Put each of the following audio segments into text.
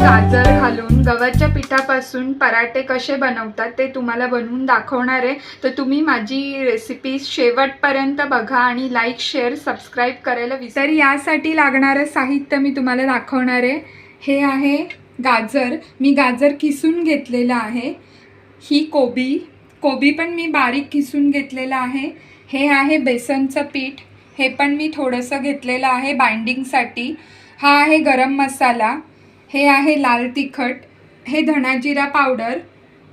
गाजर घालून गव्हाच्या पिठापासून पराठे कसे बनवतात ते तुम्हाला बनवून दाखवणार आहे. तर तुम्ही माझी रेसिपी शेवटपर्यंत बघा आणि लाईक शेअर सबस्क्राईब करायला विसर यासाठी लागणारं साहित्य मी तुम्हाला दाखवणार आहे. हे आहे गाजर. मी गाजर किसून घेतलेलं आहे. ही कोबी. कोबी पण मी बारीक किसून घेतलेलं आहे. हे आहे बेसनचं पीठ. हे पण मी थोडंसं घेतलेलं आहे बाइंडिंगसाठी हा आहे गरम मसाला. हे आहे लाल तिखट हे धणाजिरा पावडर.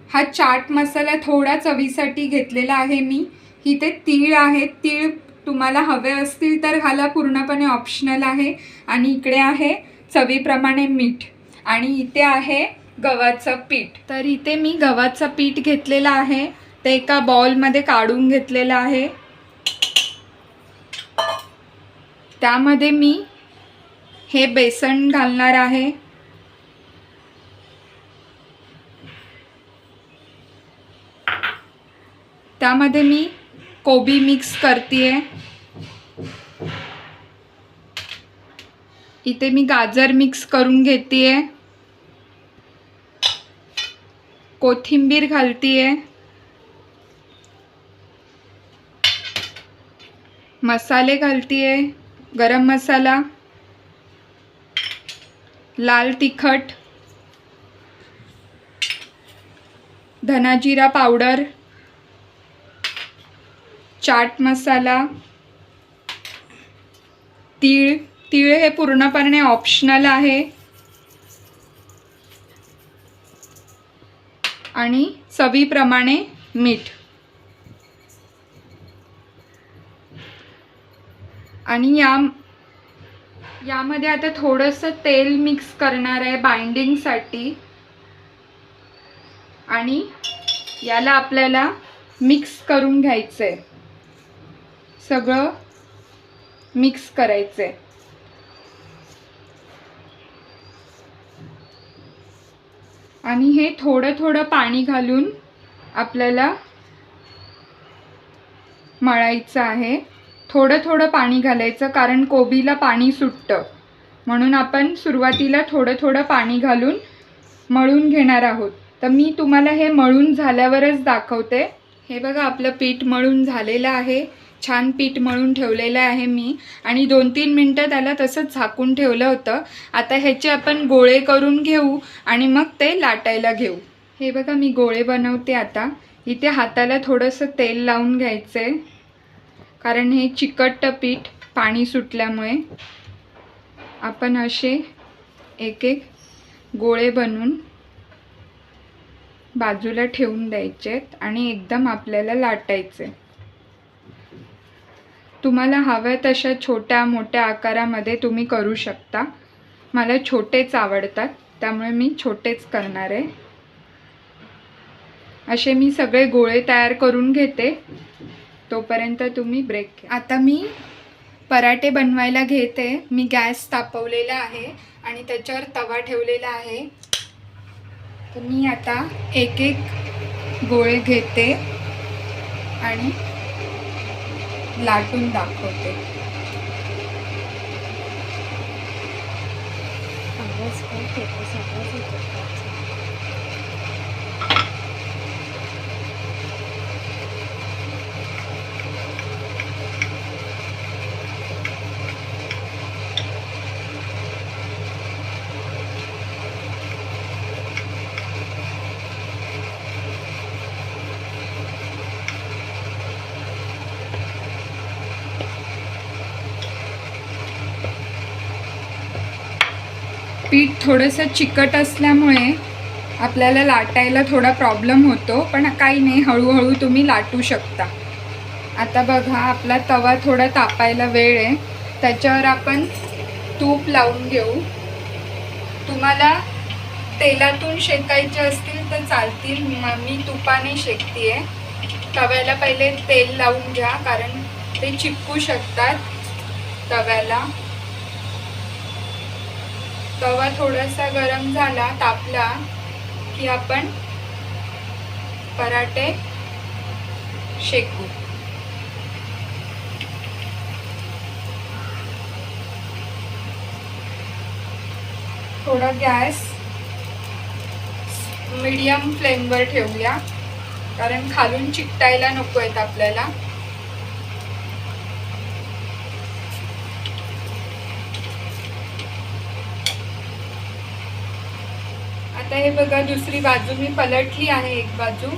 हा चाट मसाला थोडा चवीसाठी घेतलेला आहे मी. इथे तीळ आहेत तीळ तुम्हाला हवे असतील तर घाला पूर्णपणे ऑप्शनल आहे. आणि इकडे आहे चवीप्रमाणे मीठ. आणि इथे आहे गव्हाचं पीठ. तर इथे मी गव्हाचं पीठ घेतलेलं आहे. ते एका बॉलमध्ये काढून घेतलेलं आहे. त्यामध्ये मी हे बेसन घालणार आहे. त्यामध्ये मी कोबी मिक्स करते इथे मी गाजर मिक्स करून घेते कोथिंबीर घालतीये. मसाले घालतीये गरम मसाला लाल तिखट धनाजिरा पावडर चाट मसाला तीळ तीळ हे पूर्णपणे ऑप्शनल आहे. आणि चवीप्रमाणे मीठ. आणि या यामध्ये आता थोडंसं तेल मिक्स करणार आहे बाइंडिंगसाठी आणि याला आपल्याला मिक्स करून घ्यायचं आहे सगळं मिक्स करायचं आहे आणि हे थोडं थोडं पाणी घालून आपल्याला मळायचं आहे. थोडं थोडं पाणी घालायचं कारण कोबीला पाणी सुटतं. म्हणून आपण सुरुवातीला थोडं थोडं पाणी घालून मळून घेणार आहोत. तर मी तुम्हाला हे मळून झाल्यावरच दाखवते. हे बघा आपलं पीठ मळून झालेलं आहे. छान पीठ मळून ठेवलेलं आहे मी. आणि दोन तीन मिनटं त्याला तसंच झाकून ठेवलं होतं. आता ह्याचे आपण गोळे करून घेऊ आणि मग ते लाटायला घेऊ. हे बघा मी गोळे बनवते आता. इथे हाताला थोडंसं तेल लावून घ्यायचं. आहे कारण हे चिकट पीठ पाणी सुटल्यामुळे आपण असे एक एक गोळे बनवून बाजूला ठेवून द्यायचेत आणि एकदम आपल्याला लाटायचे. तुम्हाला हव्या तशा छोट्या मोठ्या आकारामध्ये तुम्ही करू शकता. मला छोटेच आवडतात त्यामुळे मी छोटेच करणार आहे. असे मी सगळे गोळे तयार करून घेते. तोपर्यंत तुम्ही ब्रेक घ्या. आता मी पराठे बनवायला घेते. मी गॅस तापवलेला आहे आणि त्याच्यावर तवा ठेवलेला आहे. तर मी आता एक एक गोळे घेते आणि लाटून दाखवते. आवाज काय फेकस पीठ थोडंसं चिकट असल्यामुळे आपल्याला लाटायला थोडा प्रॉब्लेम होतो पण काही नाही हळूहळू तुम्ही लाटू शकता. आता बघा आपला तवा थोडा तापायला वेळ आहे. त्याच्यावर आपण तूप लावून घेऊ. तुम्हाला तेलातून शेकायचे असतील तर चालतील. मी तुपाने शेकते तव्याला पहिले तेल लावून घ्या कारण ते चिपकू शकतात तव्याला. तवा थोडासा गरम झाला तापला की आपण पराठे शेकू. थोडा गॅस मीडियम फ्लेमवर ठेवूया कारण खालून चिकटायला नको आहेत आपल्याला. आता हे बघा दुसरी बाजू मी पलटली आहे एक बाजू.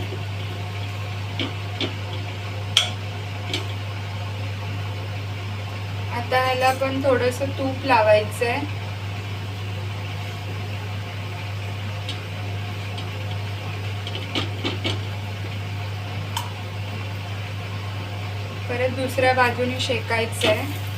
आता ह्याला पण थोडस तूप लावायचं आहे परत दुसऱ्या बाजूने शेकायचं आहे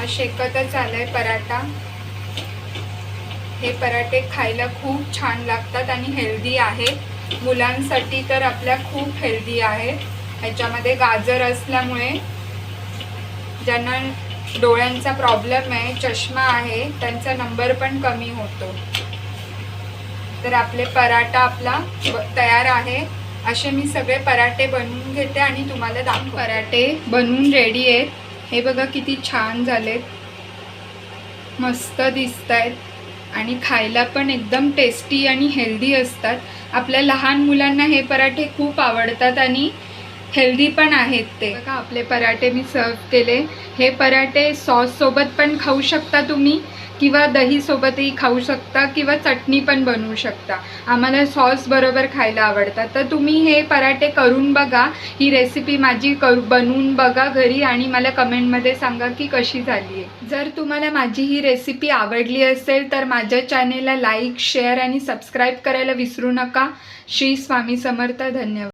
हा शेकतच आलाय पराठा. हे पराठे खायला खूप छान लागतात आणि हेल्दी आहेत. मुलांसाठी तर आपल्या खूप हेल्दी आहेत. ह्याच्यामध्ये गाजर असल्यामुळे ज्यांना डोळ्यांचा प्रॉब्लेम आहे चष्मा आहे त्यांचा नंबर पण कमी होतो. तर आपले पराठा आपला तयार आहे. असे मी सगळे पराठे बनवून घेते आणि तुम्हाला दाखव पराठे बनवून रेडी आहेत. हे बघा किती छान झालेत. मस्त दिसत आहेत आणि खायला पण एकदम टेस्टी आणि हेल्दी असतात. आपल्या लहान मुलांना हे पराठे खूप आवडतात आणि हेल्दी पण आहेत ते. बघा आपले पराठे मी सर्व केले. हे पराठे सॉससोबत पण खाऊ शकता तुम्ही. किंवा दहीसोबतही खाऊ शकता किंवा चटणी पण बनवू शकता. आम्हाला सॉस बरोबर खायला आवडतात. तर तुम्ही हे पराठे करून बघा. ही रेसिपी माझी करू बनवून बघा घरी आणि मला कमेंटमध्ये सांगा की कशी झाली आहे. जर तुम्हाला माझी ही रेसिपी आवडली असेल तर माझ्या चॅनेलला लाईक शेअर आणि सबस्क्राईब करायला विसरू नका. श्री स्वामी समर्थ धन्यवाद.